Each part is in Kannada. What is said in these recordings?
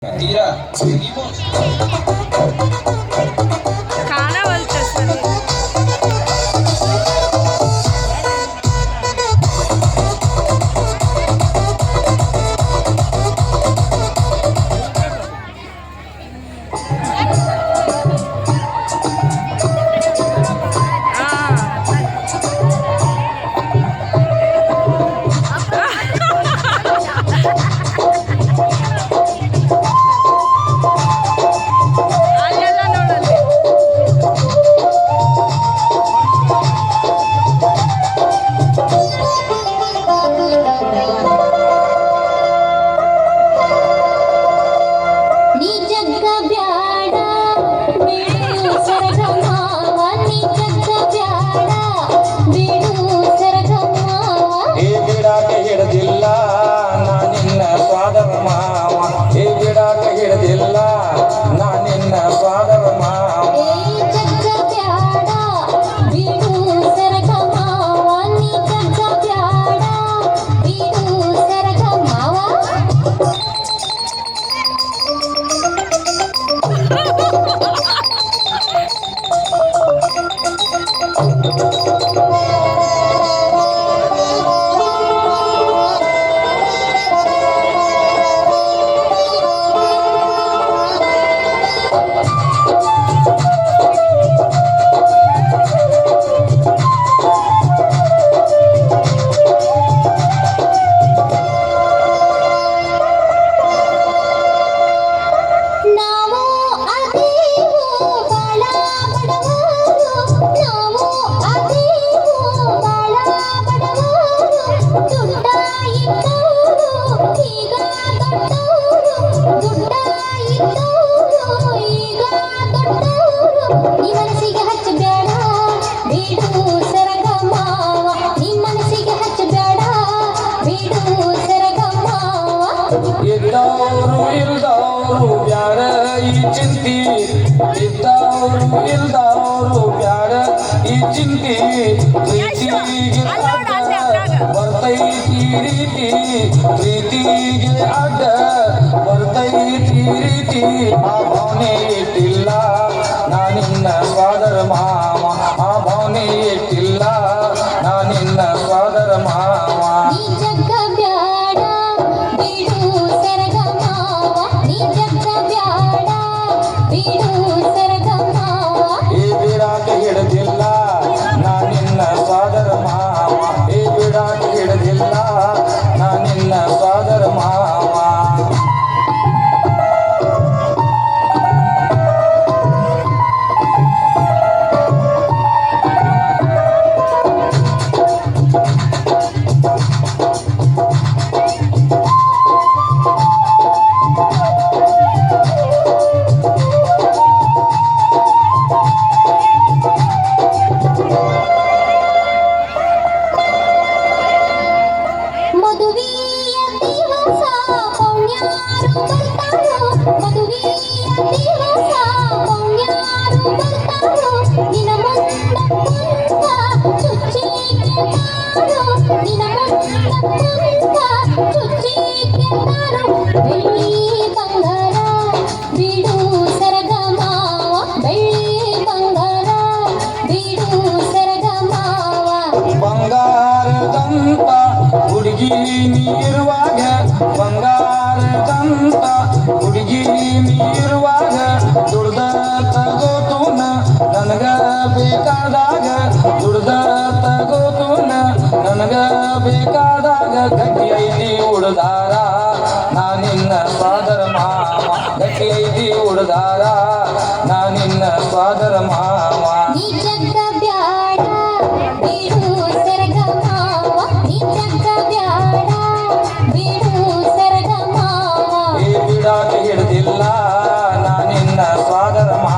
Mentira, seguimos. na ಇದ್ದವರು ಇಲ್ದವರು ಬ್ಯಾರ ಈ ಚಿಂತಿ. ಇದ್ದವರು ಇಲ್ದವರು ಬ್ಯಾರ ಈ ಚಿಂತಿ. ಪ್ರೀತಿಗೆ ಬರ್ತೈತಿ ರೀತಿ. ಪ್ರೀತಿಗೆ ಅಡ್ಡ ಬರ್ತೈತಿ ರೀತಿ. ಆ ಭಾವನೆ ಇಟ್ಟಿಲ್ಲ. ನಾನಿನ್ನ ವಾದರ ಮಹಾ ಬಿಡು ಮೀರುವಾಗ ಬಂಗಾರದಂತ ಹುಡುಗಿ ನೀರುವಾಗ ದುಡ್ದ ತಗೋತೂನ ನನಗ ಬೇಕಾದಾಗ ದುಡ್ದ ತಗೋತೂನ ನನಗ ಬೇಕಾದಾಗ ಗಟ್ಟಿಯೈತಿ ಉಡ್ದಾರ. ನಾನಿನ್ನ ಫಾದರ ಮಾಮ ಗಟ್ಟಿಯೈತಿ ಉಡ್ದಾರ. ನಾನಿನ್ನ ಫಾದರ ಮಾಮ I'm a Maha.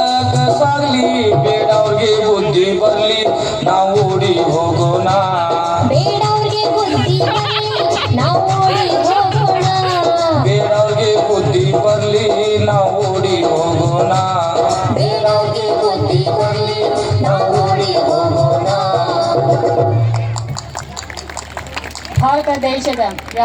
Dr.